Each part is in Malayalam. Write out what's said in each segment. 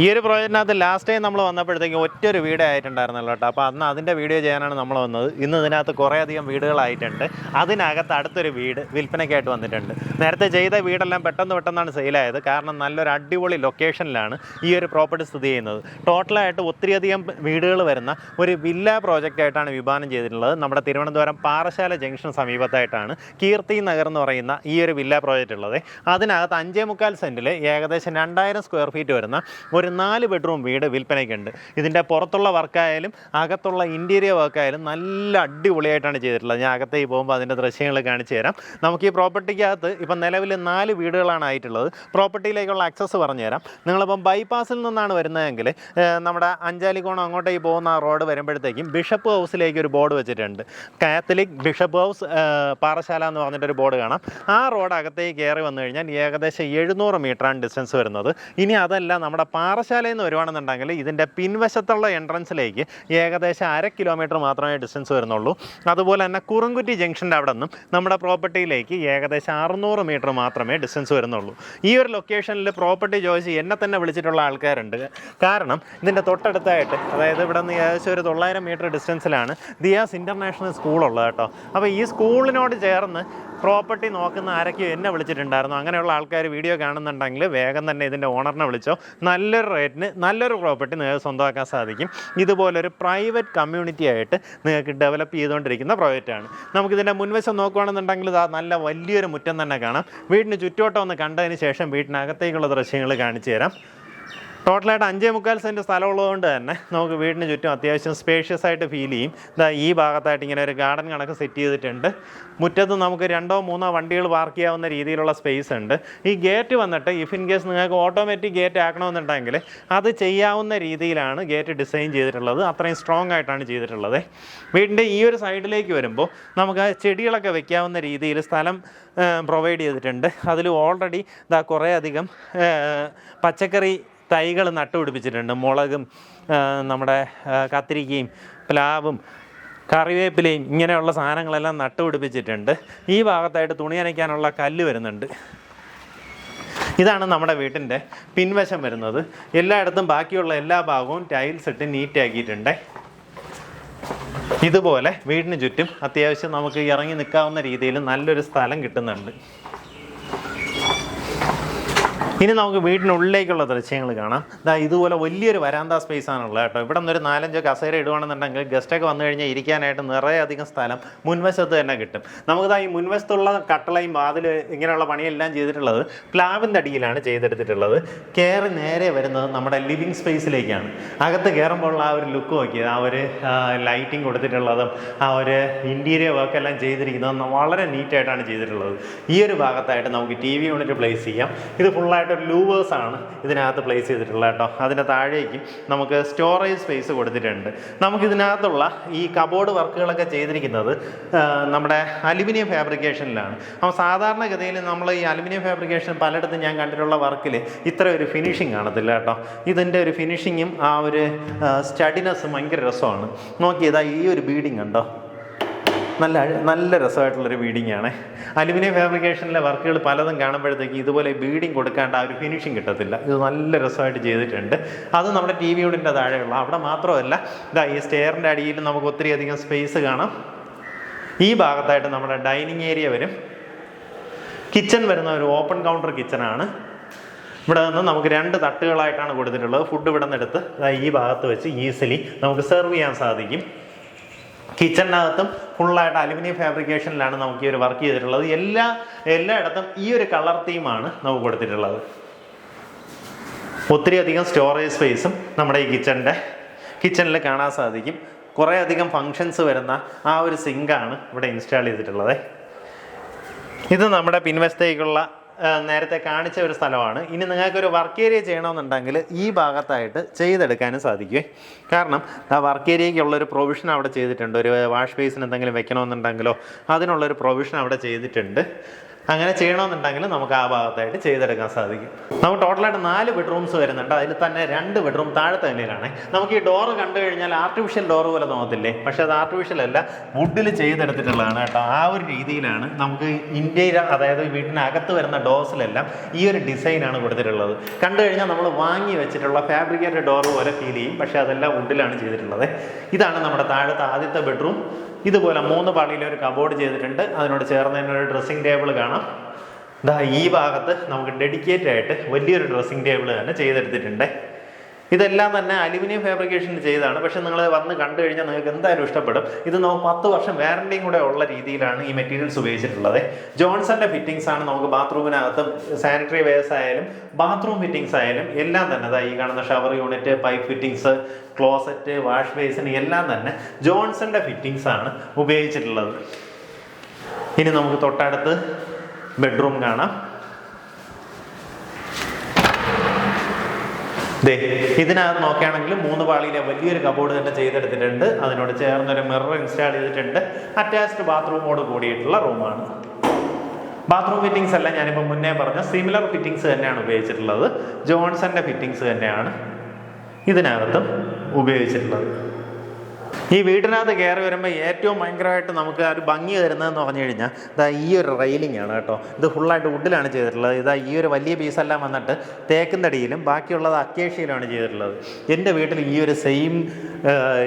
ഈ ഒരു പ്രോജക്റ്റിനകത്ത് ലാസ്റ്റ് ടൈം നമ്മൾ വന്നപ്പോഴത്തേക്കും ഒറ്റൊരു വീടേ ആയിട്ടുണ്ടായിരുന്നല്ലോ കേട്ടോ. അപ്പോൾ അന്ന് അതിന്റെ വീഡിയോ ചെയ്യാനാണ് നമ്മൾ വന്നത്. ഇന്ന് ഇതിനകത്ത് കുറേ അധികം വീടുകളായിട്ടുണ്ട്. അതിനകത്ത് അടുത്തൊരു വീട് വിൽപ്പനയ്ക്കായിട്ട് വന്നിട്ടുണ്ട്. നേരത്തെ ചെയ്ത വീടെല്ലാം പെട്ടെന്ന് പെട്ടെന്നാണ് സെയിലായത് കാരണം നല്ലൊരു അടിപൊളി ലൊക്കേഷനിലാണ് ഈ ഒരു പ്രോപ്പർട്ടി സ്ഥിതി ചെയ്യുന്നത്. ടോട്ടലായിട്ട് ഒത്തിരിയധികം വീടുകൾ വരുന്ന ഒരു വില്ല പ്രോജക്റ്റായിട്ടാണ് വിഭാവനം ചെയ്തിട്ടുള്ളത്. നമ്മുടെ തിരുവനന്തപുരം പാറശാല ജംഗ്ഷൻ സമീപത്തായിട്ടാണ് കീർത്തി നഗർ എന്ന് പറയുന്ന ഈ ഒരു വില്ല പ്രോജക്റ്റ് ഉള്ളത്. അതിനകത്ത് അഞ്ചേ മുക്കാൽ സെന്റിൽ ഏകദേശം രണ്ടായിരം സ്ക്വയർ ഫീറ്റ് വരുന്ന ഒരു നാല് ബെഡ്റൂം വീട് വിൽപ്പനയ്ക്കുണ്ട്. ഇതിന്റെ പുറത്തുള്ള വർക്കായാലും അകത്തുള്ള ഇന്റീരിയർ വർക്കായാലും നല്ല അടിപൊളിയായിട്ടാണ് ചെയ്തിട്ടുള്ളത്. ഞാൻ അകത്തേക്ക് പോകുമ്പോൾ അതിന്റെ ദൃശ്യങ്ങൾ കാണിച്ചു തരാം. നമുക്ക് ഈ പ്രോപ്പർട്ടിക്കകത്ത് ഇപ്പം നിലവിൽ നാല് വീടുകളാണ് ആയിട്ടുള്ളത്. പ്രോപ്പർട്ടിയിലേക്കുള്ള ആക്സസ് പറഞ്ഞുതരാം നിങ്ങളിപ്പം ബൈപ്പാസിൽ നിന്നാണ് വരുന്നതെങ്കിൽ നമ്മുടെ അഞ്ചാലിക്കോണം അങ്ങോട്ടേക്ക് പോകുന്ന റോഡ് വരുമ്പോഴത്തേക്കും ബിഷപ്പ് ഹൗസിലേക്ക് ഒരു ബോർഡ് വെച്ചിട്ടുണ്ട്. കാത്തലിക് ബിഷപ്പ് ഹൗസ് പാറശാല എന്ന് പറഞ്ഞിട്ടൊരു ബോർഡ് കാണാം. ആ റോഡ് അകത്തേക്ക് കയറി വന്നു കഴിഞ്ഞാൽ ഏകദേശം എഴുന്നൂറ് മീറ്ററാണ് ഡിസ്റ്റൻസ് വരുന്നത്. ഇനി അതല്ല നമ്മുടെ പാറശാലയിൽ നിന്ന് വരുവാണെന്നുണ്ടെങ്കിൽ ഇതിന്റെ പിൻവശത്തുള്ള എൻട്രൻസിലേക്ക് ഏകദേശം അര കിലോമീറ്റർ മാത്രമേ ഡിസ്റ്റൻസ് വരുന്നുള്ളൂ. അതുപോലെ തന്നെ കുറുങ്കുറ്റി ജംഗ്ഷന്റെ അവിടെ നിന്നും നമ്മുടെ പ്രോപ്പർട്ടിയിലേക്ക് ഏകദേശം അറുന്നൂറ് മീറ്റർ മാത്രമേ ഡിസ്റ്റൻസ് വരുന്നുള്ളൂ. ഈ ഒരു ലൊക്കേഷനിൽ പ്രോപ്പർട്ടി ചോദിച്ച് എന്നെ തന്നെ വിളിച്ചിട്ടുള്ള ആൾക്കാരുണ്ട്. കാരണം ഇതിന്റെ തൊട്ടടുത്തായിട്ട് അതായത് ഇവിടെ നിന്ന് ഏകദേശം ഒരു തൊള്ളായിരം മീറ്റർ ഡിസ്റ്റൻസിലാണ് ദിയാസ് ഇന്റർനാഷണൽ സ്കൂളുള്ളത് കേട്ടോ. അപ്പോൾ ഈ സ്കൂളിനോട് ചേർന്ന് പ്രോപ്പർട്ടി നോക്കുന്ന ആരൊക്കെയോ എന്നെ വിളിച്ചിട്ടുണ്ടായിരുന്നു. അങ്ങനെയുള്ള ആൾക്കാർ വീഡിയോ കാണുന്നുണ്ടെങ്കിൽ വേഗം തന്നെ ഇതിന്റെ ഓണറിനെ വിളിച്ചോ. നല്ലൊരു റേറ്റിന് നല്ലൊരു പ്രോപ്പർട്ടി നിങ്ങൾക്ക് സ്വന്തമാക്കാൻ സാധിക്കും. ഇതുപോലൊരു പ്രൈവറ്റ് കമ്മ്യൂണിറ്റി ആയിട്ട് നിങ്ങൾക്ക് ഡെവലപ്പ് ചെയ്തുകൊണ്ടിരിക്കുന്ന പ്രോജക്റ്റാണ് നമുക്കിതിന്റെ മുൻവശം നോക്കുകയാണെന്നുണ്ടെങ്കിൽ ഇതാ നല്ല വലിയൊരു മുറ്റം തന്നെ കാണാം. വീടിന് ചുറ്റോട്ടം ഒന്ന് കണ്ടതിന് ശേഷം വീടിനകത്തേക്കുള്ള ദൃശ്യങ്ങൾ കാണിച്ചു തരാം. ടോട്ടലായിട്ട് അഞ്ചേ മുക്കാൽ സെന്റ് സ്ഥലമുള്ളതുകൊണ്ട് തന്നെ നമുക്ക് വീടിന് ചുറ്റും അത്യാവശ്യം സ്പേഷ്യസ് ആയിട്ട് ഫീൽ ചെയ്യും. ഇതാ ഈ ഭാഗത്തായിട്ട് ഇങ്ങനെ ഒരു ഗാർഡൻ കണക്ക് സെറ്റ് ചെയ്തിട്ടുണ്ട്. മുറ്റത്ത് നമുക്ക് രണ്ടോ മൂന്നോ വണ്ടികൾ പാർക്ക് ചെയ്യാവുന്ന രീതിയിലുള്ള സ്പേസ് ഉണ്ട്. ഈ ഗേറ്റ് വന്നിട്ട് ഇഫ് ഇൻ കേസ് നിങ്ങൾക്ക് ഓട്ടോമാറ്റിക് ഗേറ്റ് ആക്കണമെന്നുണ്ടെങ്കിൽ അത് ചെയ്യാവുന്ന രീതിയിലാണ് ഗേറ്റ് ഡിസൈൻ ചെയ്തിട്ടുള്ളത്. അത്രയും സ്ട്രോങ് ആയിട്ടാണ് ചെയ്തിട്ടുള്ളത്. വീടിന്റെ ഈ ഒരു സൈഡിലേക്ക് വരുമ്പോൾ നമുക്ക് ചെടികളൊക്കെ വെക്കാവുന്ന രീതിയിൽ സ്ഥലം പ്രൊവൈഡ് ചെയ്തിട്ടുണ്ട്. അതിൽ ഓൾറെഡി ഇതാ കുറേ അധികം പച്ചക്കറി തൈകൾ നട്ടുപിടിപ്പിച്ചിട്ടുണ്ട്. മുളകും നമ്മുടെ കത്തിരിക്കയും പ്ലാവും കറിവേപ്പിലയും ഇങ്ങനെയുള്ള സാധനങ്ങളെല്ലാം നട്ടുപിടിപ്പിച്ചിട്ടുണ്ട്. ഈ ഭാഗത്തായിട്ട് തുണി നനയ്ക്കാനുള്ള കല്ല് വരുന്നുണ്ട്. ഇതാണ് നമ്മുടെ വീട്ടിന്റെ പിൻവശം വരുന്നത്. എല്ലായിടത്തും ബാക്കിയുള്ള എല്ലാ ഭാഗവും ടൈൽസ് ഇട്ട് നീറ്റാക്കിയിട്ടുണ്ട്. ഇതുപോലെ വീടിന് ചുറ്റും അത്യാവശ്യം നമുക്ക് ഇറങ്ങി നിൽക്കാവുന്ന രീതിയിൽ നല്ലൊരു സ്ഥലം കിട്ടുന്നുണ്ട്. ഇനി നമുക്ക് വീടിനുള്ളിലേക്കുള്ള ദൃശ്യങ്ങൾ കാണാം. ഇതാ ഇതുപോലെ വലിയൊരു വരാന്ത സ്പേസ് ആണുള്ളത് കേട്ടോ. ഇവിടെ നിന്നൊരു നാലഞ്ചോ കസേര ഇടുവാണെന്നുണ്ടെങ്കിൽ ഗസ്റ്റൊക്കെ വന്നു കഴിഞ്ഞാൽ ഇരിക്കാനായിട്ട് നിറയെ അധികം സ്ഥലം മുൻവശത്ത് തന്നെ കിട്ടും. നമുക്കിതാ ഈ മുൻവശത്തുള്ള കട്ടളയും വാതിൽ ഇങ്ങനെയുള്ള പണിയെല്ലാം ചെയ്തിട്ടുള്ളത് പ്ലാവിന്റെ അടിയിലാണ് ചെയ്തെടുത്തിട്ടുള്ളത്. കയറി നേരെ വരുന്നത് നമ്മുടെ ലിവിങ് സ്പേസിലേക്കാണ് അകത്ത് കയറുമ്പോൾ ആ ഒരു ലുക്ക് നോക്കിയത് ആ ഒരു ലൈറ്റിംഗ് കൊടുത്തിട്ടുള്ളതും ആ ഒരു ഇന്റീരിയർ വർക്ക് എല്ലാം ചെയ്തിരിക്കുന്നതും വളരെ നീറ്റായിട്ടാണ് ചെയ്തിട്ടുള്ളത്. ഈ ഒരു ഭാഗത്തായിട്ട് നമുക്ക് ടി വി യൂണിറ്റ് പ്ലേസ് ചെയ്യാം. ഇത് ഫുള്ളായിട്ട് ഒരു ലൂവേഴ്സ് ആണ് ഇതിനകത്ത് പ്ലേസ് ചെയ്തിട്ടുള്ളത് കേട്ടോ. അതിന്റെ താഴേക്ക് നമുക്ക് സ്റ്റോറേജ് സ്പേസ് കൊടുത്തിട്ടുണ്ട്. നമുക്ക് ഇതിനകത്തുള്ള ഈ കബോർഡ് വർക്കുകളൊക്കെ ചെയ്തിരിക്കുന്നത് നമ്മുടെ അലുമിനിയം ഫാബ്രിക്കേഷനിലാണ് അപ്പോൾ സാധാരണഗതിയിൽ നമ്മൾ ഈ അലുമിനിയം ഫാബ്രിക്കേഷൻ പലയിടത്തും ഞാൻ കണ്ടിട്ടുള്ള വർക്കിൽ ഇത്ര ഒരു ഫിനിഷിങ് കാണത്തില്ല കേട്ടോ. ഇതിന്റെ ഒരു ഫിനിഷിങ്ങും ആ ഒരു സ്റ്റഡിനെസ്സും ഭയങ്കര രസമാണ്. നോക്കിയതാ ഈ ഒരു ബീഡിങ് ഉണ്ടോ നല്ല നല്ല രസമായിട്ടുള്ളൊരു ബീഡിംഗ് ആണ് അലുമിനിയം ഫാബ്രിക്കേഷനിലെ വർക്കുകൾ പലതും കാണുമ്പോഴത്തേക്ക് ഇതുപോലെ ബീഡിംഗ് കൊടുക്കാണ്ട് ആ ഒരു ഫിനിഷിംഗ് കിട്ടത്തില്ല. ഇത് നല്ല രസമായിട്ട് ചെയ്തിട്ടുണ്ട്. അത് നമ്മുടെ ടി വി യൂണിന്റെ താഴെയുള്ള അവിടെ മാത്രമല്ല ഇതാ ഈ സ്റ്റെയറിന്റെ അടിയിൽ നമുക്ക് ഒത്തിരി അധികം സ്പേസ് കാണാം. ഈ ഭാഗത്തായിട്ട് നമ്മുടെ ഡൈനിങ് ഏരിയ വരും. കിച്ചൺ വരുന്ന ഒരു ഓപ്പൺ കൗണ്ടർ കിച്ചണാണ്. ഇവിടെ നിന്ന് നമുക്ക് രണ്ട് തട്ടുകളായിട്ടാണ് കൊടുത്തിട്ടുള്ളത്. ഫുഡ് ഇവിടെ നിന്ന് എടുത്ത് ഈ ഭാഗത്ത് വെച്ച് ഈസിലി നമുക്ക് സെർവ് ചെയ്യാൻ സാധിക്കും. കിച്ചണിനകത്തും ഫുള്ളായിട്ട് അലുമിനിയം ഫാബ്രിക്കേഷനിലാണ് നമുക്ക് ഈ ഒരു വർക്ക് ചെയ്തിട്ടുള്ളത്. എല്ലാ എല്ലായിടത്തും ഈ ഒരു കളർ തീമാണ് നമുക്ക് കൊടുത്തിട്ടുള്ളത്. ഒത്തിരി അധികം സ്റ്റോറേജ് സ്പേസും നമ്മുടെ ഈ കിച്ചണിന്റെ കിച്ചണിൽ കാണാൻ സാധിക്കും. കുറേ അധികം ഫങ്ഷൻസ് വരുന്ന ആ ഒരു സിങ്കാണ് ഇവിടെ ഇൻസ്റ്റാൾ ചെയ്തിട്ടുള്ളത്. ഇത് നമ്മുടെ പിൻവശത്തേക്കുള്ള നേരത്തെ കാണിച്ച ഒരു സ്ഥലമാണ്. ഇനി നിങ്ങൾക്ക് ഒരു വർക്ക് ഏരിയ ചെയ്യണമെന്നുണ്ടെങ്കിൽ ഈ ഭാഗത്തായിട്ട് ചെയ്തെടുക്കാനും സാധിക്കും. കാരണം ആ വർക്ക് ഏരിയയ്ക്കുള്ളൊരു പ്രൊവിഷൻ അവിടെ ചെയ്തിട്ടുണ്ട്. ഒരു വാഷ് ബേസിന് എന്തെങ്കിലും വെക്കണമെന്നുണ്ടെങ്കിലോ അതിനുള്ളൊരു പ്രൊവിഷൻ അവിടെ ചെയ്തിട്ടുണ്ട്. അങ്ങനെ ചെയ്യണമെന്നുണ്ടെങ്കിൽ നമുക്ക് ആ ഭാഗത്തായിട്ട് ചെയ്തെടുക്കാൻ സാധിക്കും. നമുക്ക് ടോട്ടലായിട്ട് നാല് ബെഡ്റൂംസ് വരുന്നുണ്ട്. അതിൽ തന്നെ രണ്ട് ബെഡ്റൂം താഴത്തെ നിലയിലാണ്. നമുക്ക് ഈ ഡോറ് കണ്ടു കഴിഞ്ഞാൽ ആർട്ടിഫിഷ്യൽ ഡോർ പോലെ തോന്നത്തില്ലേ? പക്ഷെ അത് ആർട്ടിഫിഷ്യൽ അല്ല വുഡിൽ ചെയ്തെടുത്തിട്ടുള്ളതാണ് കേട്ടോ. ആ ഒരു രീതിയിലാണ് നമുക്ക് ഇന്ത്യയിൽ അതായത് വീട്ടിനകത്ത് വരുന്ന ഡോസിലെല്ലാം ഈ ഒരു ഡിസൈനാണ് കൊടുത്തിട്ടുള്ളത്. കണ്ടു കഴിഞ്ഞാൽ നമ്മൾ വാങ്ങി വെച്ചിട്ടുള്ള ഫാബ്രിക്കേറ്റഡ് ഡോർ പോലെ ഫീൽ ചെയ്യും. പക്ഷേ അതെല്ലാം വുഡിലാണ് ചെയ്തിട്ടുള്ളത്. ഇതാണ് നമ്മുടെ താഴത്തെ ആദ്യത്തെ ബെഡ്റൂം. ഇതുപോലെ മൂന്ന് പാളിയിൽ ഒരു കബോർഡ് ചെയ്തിട്ടുണ്ട്. അതിനോട് ചേർന്ന് തന്നെ ഒരു ഡ്രസ്സിംഗ് ടേബിൾ കാണാം. ദാ ഈ ഭാഗത്ത് നമുക്ക് ഡെഡിക്കേറ്റ് ആയിട്ട് വലിയൊരു ഡ്രസ്സിംഗ് ടേബിൾ തന്നെ ചെയ്തെടുത്തിട്ടുണ്ട്. ഇതെല്ലാം തന്നെ അലുമിനിയം ഫാബ്രിക്കേഷൻ ചെയ്താണ്. പക്ഷെ നിങ്ങൾ വന്ന് കണ്ടു കഴിഞ്ഞാൽ നിങ്ങൾക്ക് എന്തായാലും ഇഷ്ടപ്പെടും. ഇത് നമുക്ക് പത്ത് വർഷം വാറണ്ടിയും കൂടെ ഉള്ള രീതിയിലാണ് ഈ മെറ്റീരിയൽസ് ഉപയോഗിച്ചിട്ടുള്ളത്. ജോൺസന്റെ ഫിറ്റിംഗ്സ് ആണ് നമുക്ക് ബാത്റൂമിനകത്ത് സാനിറ്ററി വെയർസ് ആയാലും ബാത്റൂം ഫിറ്റിംഗ്സ് ആയാലും എല്ലാം തന്നെ. ദാ ഈ കാണുന്ന shower unit pipe fittings closet wash basin എല്ലാം തന്നെ ജോൺസന്റെ ഫിറ്റിംഗ്സ് ആണ് ഉപയോഗിച്ചിട്ടുള്ളത്. ഇനി നമുക്ക് തൊട്ടടുത്ത് ബെഡ്റൂം കാണാം. ദേ ഇതിനകത്ത് നോക്കുകയാണെങ്കിൽ മൂന്ന് പാളിയിലെ വലിയൊരു കബോർഡ് തന്നെ ചെയ്തെടുത്തിട്ടുണ്ട്. അതിനോട് ചേർന്നൊരു മിറർ ഇൻസ്റ്റാൾ ചെയ്തിട്ടുണ്ട്. അറ്റാച്ച്ഡ് ബാത്റൂമോട് കൂടിയിട്ടുള്ള റൂമാണ് ബാത്റൂം ഫിറ്റിംഗ്സ് എല്ലാം ഞാനിപ്പോൾ മുന്നേ പറഞ്ഞ സിമിലർ ഫിറ്റിംഗ്സ് തന്നെയാണ് ഉപയോഗിച്ചിട്ടുള്ളത്. ജോൺസന്റെ ഫിറ്റിംഗ്സ് തന്നെയാണ് ഇതിനകത്തും ഉപയോഗിച്ചിട്ടുള്ളത്. ഈ വീടിനകത്ത് കയറി വരുമ്പോൾ ഏറ്റവും ഭയങ്കരമായിട്ട് നമുക്ക് ആ ഒരു ഭംഗി തരുന്നതെന്ന് പറഞ്ഞു കഴിഞ്ഞാൽ ഇതാ ഈ ഒരു റെയിലിംഗ് ആണ് കേട്ടോ. ഇത് ഫുള്ളായിട്ട് വുഡിലാണ് ചെയ്തിട്ടുള്ളത്. ഇതാ ഈ ഒരു വലിയ പീസെല്ലാം വന്നിട്ട് തേക്കുന്നടിയിലും ബാക്കിയുള്ളത് അക്കേഷ്യയിലാണ് ചെയ്തിട്ടുള്ളത്. എന്റെ വീട്ടിൽ ഈ ഒരു സെയിം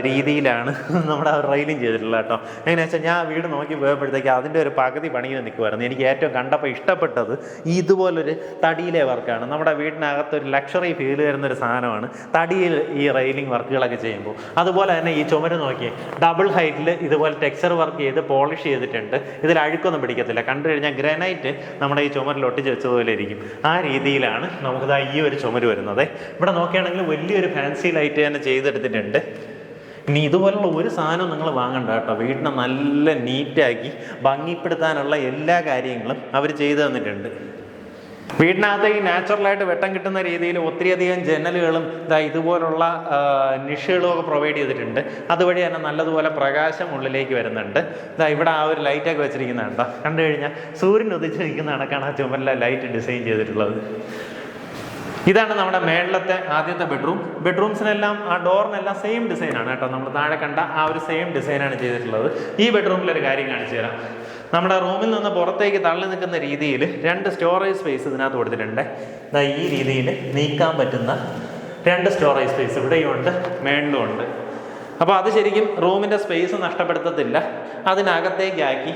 രീതിയിലാണ് നമ്മുടെ റെയിലിംഗ് ചെയ്തിട്ടുള്ളത് കേട്ടോ. എങ്ങനെയാ വെച്ചാൽ ഞാൻ വീട് നോക്കി പോയപ്പോഴത്തേക്ക് അതിന്റെ ഒരു പകുതി പണിയിൽ നിൽക്കുമായിരുന്നു എനിക്ക് ഏറ്റവും കണ്ടപ്പോൾ ഇഷ്ടപ്പെട്ടത് ഈ ഇതുപോലൊരു തടിയിലെ വർക്കാണ് നമ്മുടെ വീടിനകത്ത് ഒരു ലക്ഷറി ഫീൽ തരുന്ന ഒരു സാധനമാണ് തടിയിൽ ഈ റെയിലിംഗ് വർക്കുകളൊക്കെ ചെയ്യുമ്പോൾ. അതുപോലെ തന്നെ ഈ ചുമര് നോക്കിയേ. ഡബിൾ ഹൈറ്റിൽ ഇതുപോലെ ടെക്സ്ചർ വർക്ക് ചെയ്ത് പോളിഷ് ചെയ്തിട്ടുണ്ട്. ഇതിൽ അഴുക്കൊന്നും പിടിക്കത്തില്ല. കണ്ടു കഴിഞ്ഞാൽ ഗ്രാനൈറ്റ് നമ്മുടെ ഈ ചുമരിൽ ഒട്ടിച്ച് വെച്ചതുപോലെ ഇരിക്കും. ആ രീതിയിലാണ് നമുക്കിതാ ഈ ഒരു ചുമര് വരുന്നത്. ഇവിടെ നോക്കുകയാണെങ്കിൽ വലിയൊരു ഫാൻസി ലൈറ്റ് തന്നെ ചെയ്തെടുത്തിട്ടുണ്ട്. ഇനി ഇതുപോലുള്ള ഒരു സാധനവും നിങ്ങൾ വാങ്ങണ്ട കേട്ടോ. വീടിനെ നല്ല നീറ്റാക്കി ഭംഗിപ്പെടുത്താനുള്ള എല്ലാ കാര്യങ്ങളും അവർ ചെയ്തു തന്നിട്ടുണ്ട്. വീടിനകത്തേക്ക് നാച്ചുറലായിട്ട് വെട്ടം കിട്ടുന്ന രീതിയിൽ ഒത്തിരിയധികം ജനലുകളും ഇതാ ഇതുപോലുള്ള നിഷുകളും ഒക്കെ പ്രൊവൈഡ് ചെയ്തിട്ടുണ്ട്. അതുവഴി തന്നെ നല്ലതുപോലെ പ്രകാശം ഉള്ളിലേക്ക് വരുന്നുണ്ട്. ഇതാ ഇവിടെ ആ ഒരു ലൈറ്റൊക്കെ വെച്ചിരിക്കുന്നതാണ് കേട്ടോ കണ്ടു കഴിഞ്ഞാൽ സൂര്യൻ ഉദിച്ച് നിൽക്കുന്ന കണക്കാണ് ആ ലൈറ്റ് ഡിസൈൻ ചെയ്തിട്ടുള്ളത്. ഇതാണ് നമ്മുടെ മേളത്തെ ആദ്യത്തെ ബെഡ്റൂം ബെഡ്റൂംസിനെല്ലാം ആ ഡോറിനെല്ലാം സെയിം ഡിസൈനാണ് കേട്ടോ നമ്മൾ താഴെ കണ്ട ആ ഒരു സെയിം ഡിസൈനാണ് ചെയ്തിട്ടുള്ളത്. ഈ ബെഡ്റൂമിൽ ഒരു കാര്യം കാണിച്ചു തരാം. നമ്മുടെ റൂമിൽ നിന്ന് പുറത്തേക്ക് തള്ളി നിൽക്കുന്ന രീതിയിൽ രണ്ട് സ്റ്റോറേജ് സ്പേസ് ഇതിനകത്ത് കൊടുത്തിട്ടുണ്ട്. ദാ ഈ രീതിയിൽ നീക്കാൻ പറ്റുന്ന രണ്ട് സ്റ്റോറേജ് സ്പേസ് ഇവിടെയും ഉണ്ട് മേളിലും ഉണ്ട് അപ്പോൾ അത് ശരിക്കും റൂമിന്റെ സ്പേസ് നഷ്ടപ്പെടുത്തത്തില്ല. അതിനകത്തേക്കാക്കി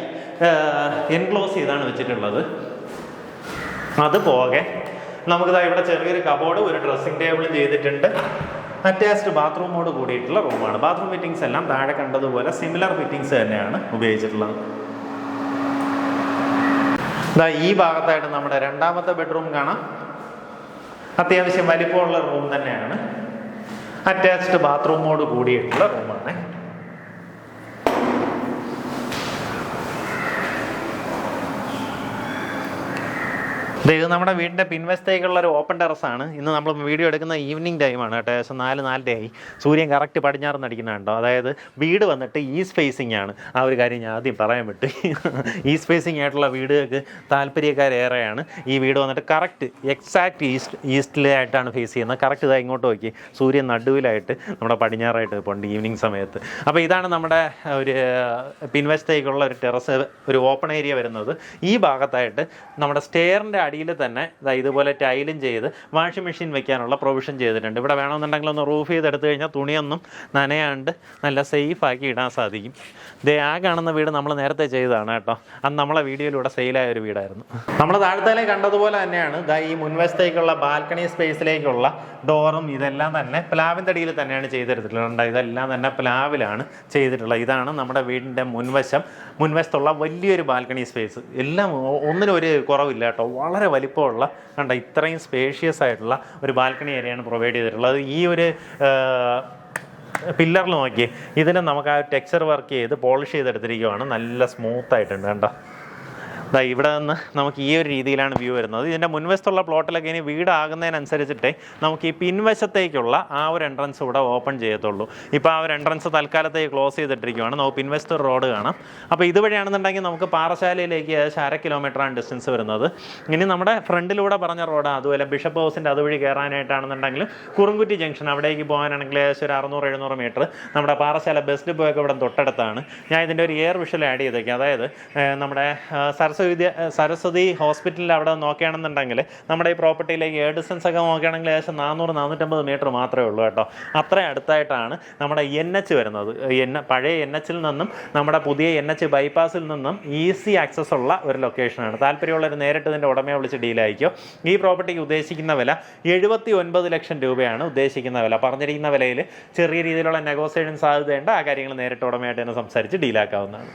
എൻക്ലോസ് ചെയ്താണ് വെച്ചിട്ടുള്ളത്. അത് പോകെ. നമുക്കിതാ ഇവിടെ ചെറിയൊരു കബോർഡ് ഒരു ഡ്രസ്സിംഗ് ടേബിളും ചെയ്തിട്ടുണ്ട്. അറ്റാച്ച്ഡ് ബാത്റൂമോട് കൂടിയിട്ടുള്ള റൂമാണ്. ബാത്റൂം ഫിറ്റിങ്സ് എല്ലാം താഴെ കണ്ടതുപോലെ സിമിലർ ഫിറ്റിങ്സ് തന്നെയാണ് ഉപയോഗിച്ചിട്ടുള്ളത്. ഇതാ ഈ ഭാഗത്തായിട്ട് നമ്മുടെ രണ്ടാമത്തെ ബെഡ്റൂം കാണാം. അത്യാവശ്യം വലിപ്പമുള്ള റൂം തന്നെയാണ്. അറ്റാച്ച്ഡ് ബാത്റൂമോട് കൂടിയിട്ടുള്ള റൂമാണ് ഇത് നമ്മുടെ വീടിന്റെ പിൻവശത്തേക്കുള്ള ഒരു ഓപ്പൺ ടെറസ് ആണ്. ഇന്ന് നമ്മൾ വീഡിയോ എടുക്കുന്ന ഈവനിങ് ടൈമാണ് കേട്ടോ. ഏകദേശം നാല് നാലരയായി. സൂര്യൻ കറക്റ്റ് പടിഞ്ഞാറ് നടിക്കുന്നുണ്ടോ അതായത് വീട് വന്നിട്ട് ഈ സ്പേസിംഗ് ആണ്. ആ ഒരു കാര്യം ഞാൻ ആദ്യം പറയാൻ വിട്ടു. ഈ സ്പേസിംഗ് ആയിട്ടുള്ള വീടുകൾക്ക് താല്പര്യക്കാരേറെയാണ്. ഈ വീട് വന്നിട്ട് കറക്റ്റ് എക്സാക്ട് ഈസ്റ്റ് ഈസ്റ്റിലായിട്ടാണ് ഫേസ് ചെയ്യുന്നത്. കറക്റ്റ് ഇതാ ഇങ്ങോട്ട് നോക്കി. സൂര്യൻ നടുവിലായിട്ട് നമ്മുടെ പടിഞ്ഞാറായിട്ട് പോണ്ട് ഈവനിങ് സമയത്ത്. അപ്പോൾ ഇതാണ് നമ്മുടെ ഒരു പിൻവശത്തേക്കുള്ള ഒരു ടെറസ് ഒരു ഓപ്പൺ ഏരിയ വരുന്നത്. ഈ ഭാഗത്തായിട്ട് നമ്മുടെ സ്റ്റെയറിന്റെ അടിയിൽ തന്നെ ദാ ഇതുപോലെ ടൈലും ചെയ്ത് വാഷിംഗ് മെഷീൻ വെക്കാനുള്ള പ്രൊവിഷൻ ചെയ്തിട്ടുണ്ട്. ഇവിടെ വേണമെന്നുണ്ടെങ്കിൽ ഒന്ന് റൂഫ് ചെയ്തെടുത്ത് കഴിഞ്ഞാൽ തുണിയൊന്നും നനയാണ്ട് നല്ല സേഫാക്കി ഇടാൻ സാധിക്കും. ഇതേ ആ കാണുന്ന വീട് നമ്മൾ നേരത്തെ ചെയ്തതാണ് കേട്ടോ. അന്ന് നമ്മളെ വീഡിയോയിലൂടെ സെയിലായ ഒരു വീടായിരുന്നു. നമ്മൾ താഴത്തേലെ കണ്ടതുപോലെ തന്നെയാണ്. ദാ ഈ മുൻവശത്തേക്കുള്ള ബാൽക്കണി സ്പേസിലേക്കുള്ള ഡോറും ഇതെല്ലാം തന്നെ പ്ലാവിന്റെ അടിയിൽ തന്നെയാണ് ചെയ്തെടുത്തിട്ടുള്ളത്. ഇതെല്ലാം തന്നെ പ്ലാവിലാണ് ചെയ്തിട്ടുള്ളത്. ഇതാണ് നമ്മുടെ വീടിന്റെ മുൻവശം. മുൻവശത്തുള്ള വലിയൊരു ബാൽക്കണി സ്പേസ്. എല്ലാം ഒന്നിനും ഒരു കുറവില്ല കേട്ടോ. വളരെ വലിപ്പമുള്ള കണ്ട ഇത്രയും സ്പേഷ്യസ് ആയിട്ടുള്ള ഒരു ബാൽക്കണി ഏരിയയാണ് പ്രൊവൈഡ് ചെയ്തിട്ടുള്ളത്. ഈ ഒരു പില്ലറിൽ നോക്കി ഇതിന് നമുക്ക് ആ ടെക്സ്ചർ വർക്ക് ചെയ്ത് പോളിഷ് ചെയ്തെടുത്തിരിക്കുകയാണ് നല്ല സ്മൂത്ത് ആയിട്ടുണ്ട് കണ്ടോ. ദാ ഇവിടെ നിന്ന് നമുക്ക് ഈ ഒരു രീതിയിലാണ് വ്യൂ വരുന്നത്. ഇതിന്റെ മുൻവശത്തുള്ള പ്ലോട്ടിലൊക്കെ ഇനി വീടാകുന്നതിനനുസരിച്ചിട്ടേ നമുക്ക് ഈ പിൻവശത്തേക്കുള്ള ആ ഒരു എൻട്രൻസ് ഇവിടെ ഓപ്പൺ ചെയ്യത്തുള്ളൂ. ഇപ്പോൾ ആ ഒരു എൻട്രൻസ് തൽക്കാലത്തേക്ക് ക്ലോസ് ചെയ്തിട്ടിരിക്കുകയാണ് നമുക്ക് പിൻവശത്ത് റോഡ് കാണാം. അപ്പോൾ ഇതുവഴിയാണെന്നുണ്ടെങ്കിൽ നമുക്ക് പാറശാലയിലേക്ക് ഏകദേശം അര കിലോമീറ്ററാണ് ഡിസ്റ്റൻസ് വരുന്നത്. ഇനി നമ്മുടെ ഫ്രണ്ടിലൂടെ പറഞ്ഞ റോഡ് അതുപോലെ ബിഷപ്പ് ഹൗസിന്റെ അതുവഴി കയറാനായിട്ടാണെന്നുണ്ടെങ്കിൽ കുറുങ്കുറ്റി ജംഗ്ഷൻ അവിടേക്ക് പോകാനാണെങ്കിൽ ഏകദേശം ഒരു അറുന്നൂറ് എഴുന്നൂറ് മീറ്റർ നമ്മുടെ പാറശാല ബസ് ഡിപ്പോയൊക്കെ ഇവിടെ തൊട്ടടുത്താണ്. ഞാൻ ഇതിന്റെ ഒരു എയർ വിഷൽ ആഡ് ചെയ്തേക്കാം. അതായത് നമ്മുടെ സരസ്വതി വിദ്യ സരസ്വതി ഹോസ്പിറ്റലിൽ അവിടെ നോക്കുകയാണെന്നുണ്ടെങ്കിൽ നമ്മുടെ ഈ പ്രോപ്പർട്ടിയിലേക്ക് ഏഴ് ഡിസ്റ്റൻസ് ഒക്കെ നോക്കുകയാണെങ്കിൽ ഏകദേശം നാനൂറ് നാനൂറ്റമ്പത് മീറ്റർ മാത്രമേ ഉള്ളൂ കേട്ടോ. അത്ര അടുത്തായിട്ടാണ് നമ്മുടെ എൻ എച്ച് വരുന്നത്. എൻ പഴയ എൻ എച്ചിൽ നിന്നും നമ്മുടെ പുതിയ എൻ എച്ച് ബൈപ്പാസിൽ നിന്നും ഈസി ആക്സസ് ഉള്ള ഒരു ലൊക്കേഷനാണ് താല്പര്യമുള്ളവർ നേരിട്ട് ഇതിന്റെ ഉടമയെ വിളിച്ച് ഡീലായിരിക്കും ഈ പ്രോപ്പർട്ടിക്ക് ഉദ്ദേശിക്കുന്ന വില എഴുപത്തി ഒൻപത് ലക്ഷം രൂപയാണ് ഉദ്ദേശിക്കുന്ന വില. പറഞ്ഞിരിക്കുന്ന വിലയിൽ ചെറിയ രീതിയിലുള്ള നെഗോസിയേഷൻ സാധ്യതയുണ്ട്. ആ കാര്യങ്ങൾ നേരിട്ട് ഉടമയായിട്ട് തന്നെ സംസാരിച്ച് ഡീലാക്കാവുന്നതാണ്